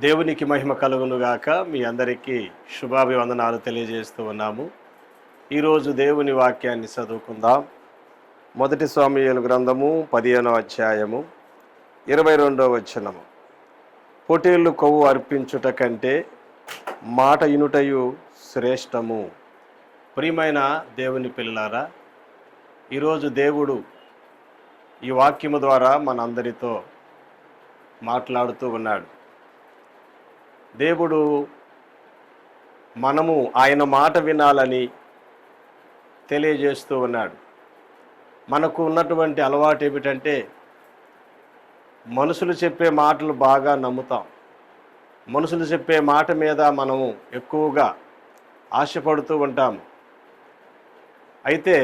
దేవునికి మహిమ కలుగునుగాక. మీ అందరికీ శుభాభివందనాలు తెలియజేస్తూ ఉన్నాము. ఈరోజు దేవుని వాక్యాన్ని చదువుకుందాం. మొదటి స్వామియుల గ్రంథము పదిహేనో అధ్యాయము ఇరవై రెండో వచనము. పొటీళ్ళు కొవ్వు అర్పించుట కంటే మాట ఇనుటయు శ్రేష్టము. ప్రియమైన దేవుని పిల్లలారా ఈరోజు దేవుడు ఈ వాక్యము ద్వారా మనందరితో మాట్లాడుతూ ఉన్నాడు. దేవుడు మనము ఆయన మాట వినాలని తెలియజేస్తూ ఉన్నాడు. మనకు ఉన్నటువంటి అలవాటు ఏమిటంటే మనుషులు చెప్పే మాటలు బాగా నమ్ముతాం. మనుషులు చెప్పే మాట మీద మనము ఎక్కువగా ఆశపడుతూ ఉంటాము. అయితే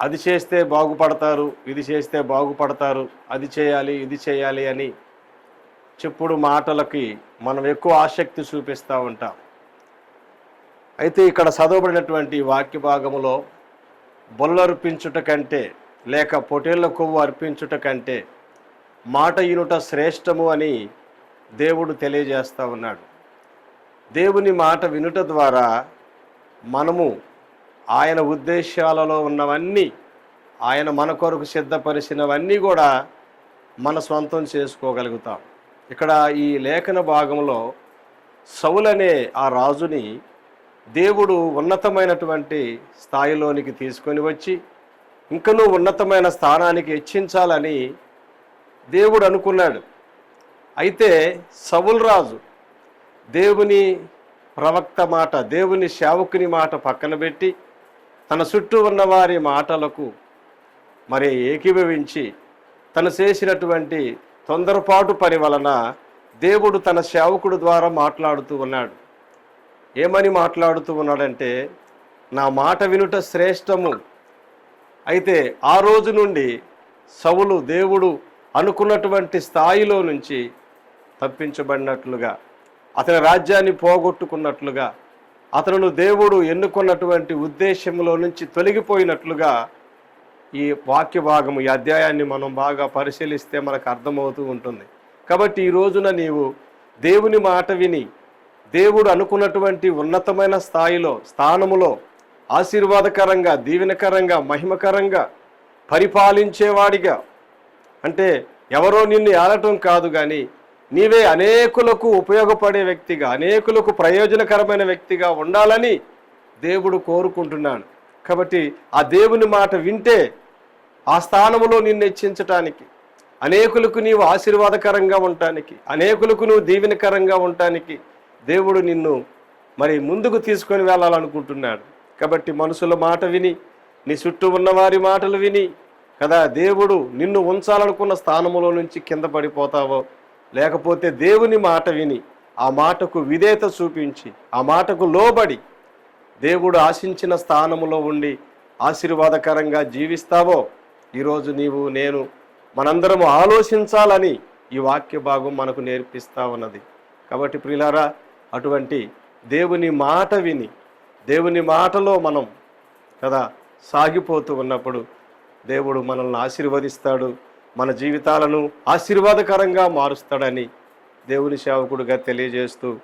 అది చేస్తే బాగుపడతారు ఇది చేస్తే బాగుపడతారు అది చేయాలి ఇది చేయాలి అని చెప్పుడు మాటలకి మనం ఎక్కువ ఆసక్తి చూపిస్తూ ఉంటాం. అయితే ఇక్కడ చదవబడినటువంటి వాక్య భాగములో బొల్లర్పించుట కంటే లేక పొటేళ్ళ కొవ్వు అర్పించుట కంటే మాట ఇనుట శ్రేష్టము అని దేవుడు తెలియజేస్తూ ఉన్నాడు. దేవుని మాట వినుట ద్వారా మనము ఆయన ఉద్దేశాలలో ఉన్నవన్నీ ఆయన మన కొరకు సిద్ధపరిచినవన్నీ కూడా మన సొంతం చేసుకోగలుగుతాం. ఇక్కడ ఈ లేఖన భాగంలో సౌలనే ఆ రాజుని దేవుడు ఉన్నతమైనటువంటి స్థాయిలోనికి తీసుకొని వచ్చి ఇంకనూ ఉన్నతమైన స్థానానికి హెచ్చించాలని దేవుడు అనుకున్నాడు. అయితే సవుల్ రాజు దేవుని ప్రవక్త మాట దేవుని సేవకుని మాట పక్కన పెట్టి తన చుట్టూ ఉన్న వారి మాటలకు మరి ఏకీభవించి తను చేసినటువంటి తొందరపాటు పని వలన దేవుడు తన సేవకుడు ద్వారా మాట్లాడుతూ ఉన్నాడు. ఏమని మాట్లాడుతూ ఉన్నాడంటే నా మాట వినుట శ్రేష్టము. అయితే ఆ రోజు నుండి సవులు దేవుడు అనుకున్నటువంటి స్థాయిలో నుంచి తప్పించబడినట్లుగా అతని రాజ్యాన్ని పోగొట్టుకున్నట్లుగా అతను దేవుడు ఎన్నుకున్నటువంటి ఉద్దేశంలో నుంచి తొలగిపోయినట్లుగా ఈ వాక్య భాగము ఈ అధ్యాయాన్ని మనం బాగా పరిశీలిస్తే మనకు అర్థమవుతూ ఉంటుంది. కాబట్టి ఈ రోజున నీవు దేవుని మాట విని దేవుడు అనుకున్నటువంటి ఉన్నతమైన స్థాయిలో స్థానములో ఆశీర్వాదకరంగా దీవెనకరంగా మహిమకరంగా పరిపాలించేవాడిగా. అంటే ఎవరో నిన్ను ఏలటం కాదు కానీ నీవే అనేకులకు ఉపయోగపడే వ్యక్తిగా అనేకులకు ప్రయోజనకరమైన వ్యక్తిగా ఉండాలని దేవుడు కోరుకుంటున్నాడు. కాబట్టి ఆ దేవుని మాట వింటే ఆ స్థానములో నిన్ను హెచ్చించటానికి అనేకులకు నీవు ఆశీర్వాదకరంగా ఉండటానికి అనేకులకు నువ్వు దీవెనకరంగా ఉండటానికి దేవుడు నిన్ను మరి ముందుకు తీసుకొని వెళ్ళాలనుకుంటున్నాడు. కాబట్టి మనుషుల మాట విని నీ చుట్టూ ఉన్నవారి మాటలు విని కదా దేవుడు నిన్ను ఉంచాలనుకున్న స్థానములో నుంచి కింద పడిపోతావో లేకపోతే దేవుని మాట విని ఆ మాటకు విధేయత చూపించి ఆ మాటకు లోబడి దేవుడు ఆశించిన స్థానములో ఉండి ఆశీర్వాదకరంగా జీవిస్తావో ఈరోజు నీవు నేను మనందరము ఆలోచించాలని ఈ వాక్య భాగం మనకు నేర్పిస్తా ఉన్నది. కాబట్టి ప్రిలారా అటువంటి దేవుని మాట విని దేవుని మాటలో మనం కదా సాగిపోతూ ఉన్నప్పుడు దేవుడు మనల్ని ఆశీర్వదిస్తాడు మన జీవితాలను ఆశీర్వాదకరంగా మారుస్తాడని దేవుని సేవకుడిగా తెలియజేస్తూ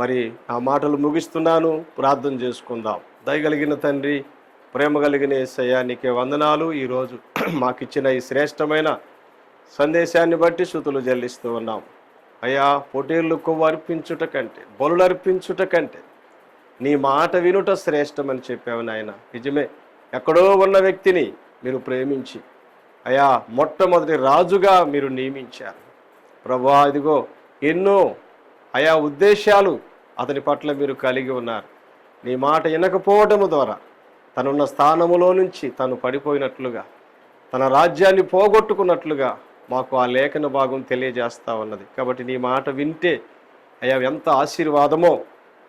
మరి ఆ మాటలు ముగిస్తున్నాను. ప్రార్థన చేసుకుందాం. దయగలిగిన తండ్రి ప్రేమ కలిగిన ఏసయ్యా నీకే వందనాలు. ఈరోజు మాకిచ్చిన ఈ శ్రేష్టమైన సందేశాన్ని బట్టి శృతులు చెల్లిస్తూ ఉన్నాం. అయ్యా పొటీళ్ళు కొవ్వు అర్పించుట కంటే బలులు అర్పించుట కంటే నీ మాట వినుట శ్రేష్టమని చెప్పావు నాయన. నిజమే ఎక్కడో ఉన్న వ్యక్తిని మీరు ప్రేమించి అయా మొట్టమొదటి రాజుగా మీరు నియమించారు. ప్రభా ఇదిగో ఎన్నో ఆయా ఉద్దేశాలు అతని పట్ల మీరు కలిగి ఉన్నారు. నీ మాట వినకపోవటము ద్వారా తనున్న స్థానములో నుంచి తను పడిపోయినట్లుగా తన రాజ్యాన్ని పోగొట్టుకున్నట్లుగా మాకు ఆ లేఖన భాగం తెలియజేస్తా ఉన్నది. కాబట్టి నీ మాట వింటే అయ్యా ఎంత ఆశీర్వాదమో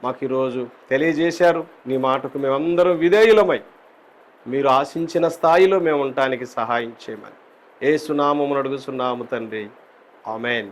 మాకు ఈరోజు తెలియజేశారు. నీ మాటకు మేమందరం విధేయులమై మీరు ఆశించిన స్థాయిలో మేము ఉండటానికి సహాయం చేయమని. ఏ సునామమును అడుగుతున్నాము తండ్రి. ఆమెన్.